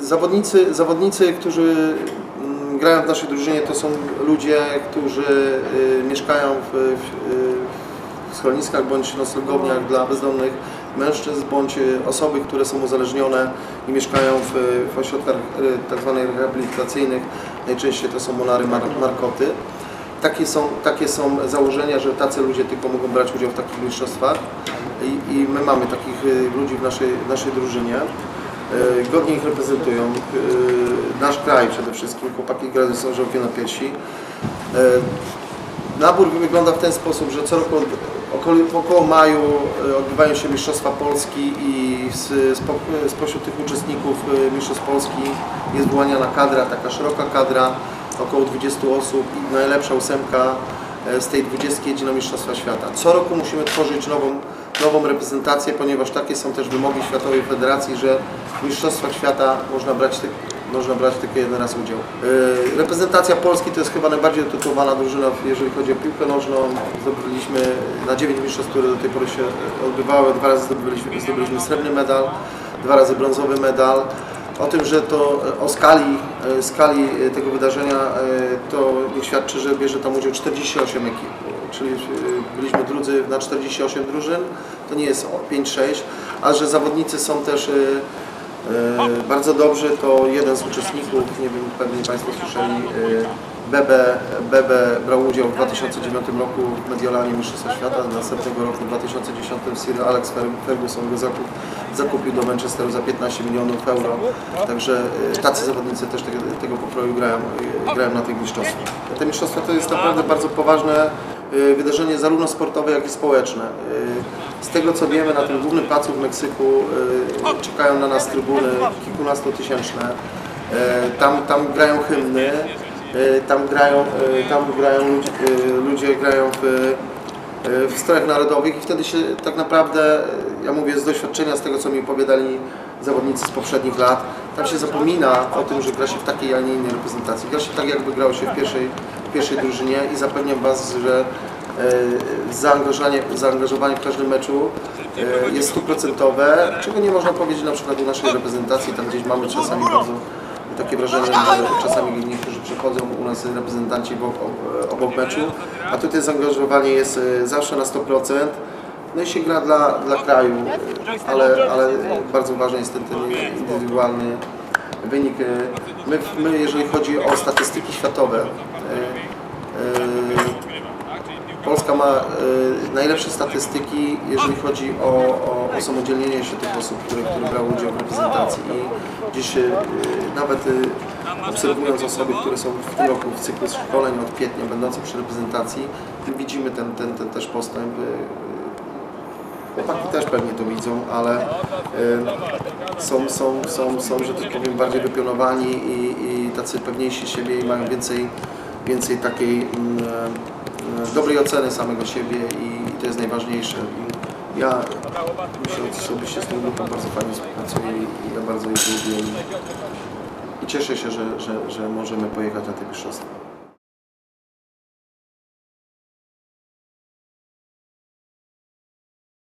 Zawodnicy, zawodnicy którzy mm, grają w naszej drużynie, to są ludzie, którzy y, mieszkają w, w, y, schroniskach bądź noclegowniach dla bezdomnych mężczyzn, bądź y, osoby, które są uzależnione i mieszkają w, w ośrodkach tzw. rehabilitacyjnych. Najczęściej to są monary mar markoty. Takie są, takie są założenia, że tacy ludzie tylko mogą brać udział w takich mistrzostwach i, i my mamy takich ludzi w naszej, w naszej drużynie. Y, Godnie ich reprezentują. y, Nasz kraj przede wszystkim. Chłopaki grają są żołkie na piersi. Y, Nabór wygląda w ten sposób, że co roku około, około maju odbywają się Mistrzostwa Polski i z, spo, spośród tych uczestników Mistrzostw Polski jest wyłaniana kadra, taka szeroka kadra, około 20 osób i najlepsza ósemka z tej 20 jedzie na Mistrzostwa Świata. Co roku musimy tworzyć nową, nową reprezentację, ponieważ takie są też wymogi Światowej Federacji, że Mistrzostwach Świata można brać ty, można brać tylko jeden raz udział. Yy, Reprezentacja Polski to jest chyba najbardziej utytułowana drużyna, jeżeli chodzi o piłkę nożną. Zdobyliśmy na 9 mistrzostw, które do tej pory się odbywały. Dwa razy zdobyliśmy, zdobyliśmy srebrny medal, dwa razy brązowy medal. O tym, że to o skali, e, skali tego wydarzenia e, to niech świadczy, że bierze tam udział 48 ekip, czyli byliśmy drudzy na 48 drużyn, to nie jest o 5-6, a że zawodnicy są też Bardzo dobrze to jeden z uczestników, nie wiem, pewnie Państwo słyszeli, e, Bebe, Bebe brał udział w 2009 roku w Mediolanie Mistrzostwa Świata, następnego roku w 2010 Sir Alex Ferguson go zakup, zakupił do Manchesteru za 15 milionów euro, także e, tacy zawodnicy też tego, tego pokroju grają, e, grają na tych mistrzostwach. Te mistrzostwa to jest naprawdę bardzo poważne e, wydarzenie zarówno sportowe, jak i społeczne. E, Z tego co wiemy, na tym głównym placu w Meksyku e, czekają na nas trybuny kilkunastotysięczne. Tam, tam grają hymny, tam grają, tam grają ludzie, grają w, w strojach narodowych i wtedy się tak naprawdę, ja mówię z doświadczenia, z tego co mi opowiadali zawodnicy z poprzednich lat, tam się zapomina o tym, że gra się w takiej, a nie innej reprezentacji. Gra się tak, jakby grało się w pierwszej, pierwszej drużynie i zapewniam Was, że e, zaangażowanie, zaangażowanie w każdym meczu e, jest stuprocentowe, czego nie można powiedzieć na przykład o naszej reprezentacji, tam gdzieś mamy czasami bardzo takie wrażenie, że czasami niektórzy przychodzą u nas reprezentanci obok, obok meczu, a tutaj zaangażowanie jest e, zawsze na 100%. No i się gra dla, dla kraju, ale, ale bardzo ważny jest ten, ten indywidualny wynik. E, My, my, jeżeli chodzi o statystyki światowe, e, e, Polska ma najlepsze statystyki, jeżeli chodzi o, o osamodzielnienie się tych osób, które, które brały udział w reprezentacji. I gdzieś e, nawet obserwując osoby, które są w tym roku w cyklu szkoleń od kwietnia będące przy reprezentacji, widzimy ten, ten, ten też postęp. Chłopaki też pewnie to widzą, ale są, są, są, są, że tak powiem, bardziej wypionowani i, i tacy pewniejsi siebie i mają więcej, więcej takiej mm, e, dobrej oceny samego siebie i, i to jest najważniejsze. I ja myślę osobiście z tą grupą bardzo fajnie współpracuję i, i ja bardzo ich lubię i, i cieszę się, że, że, że możemy pojechać na te mistrzostwa.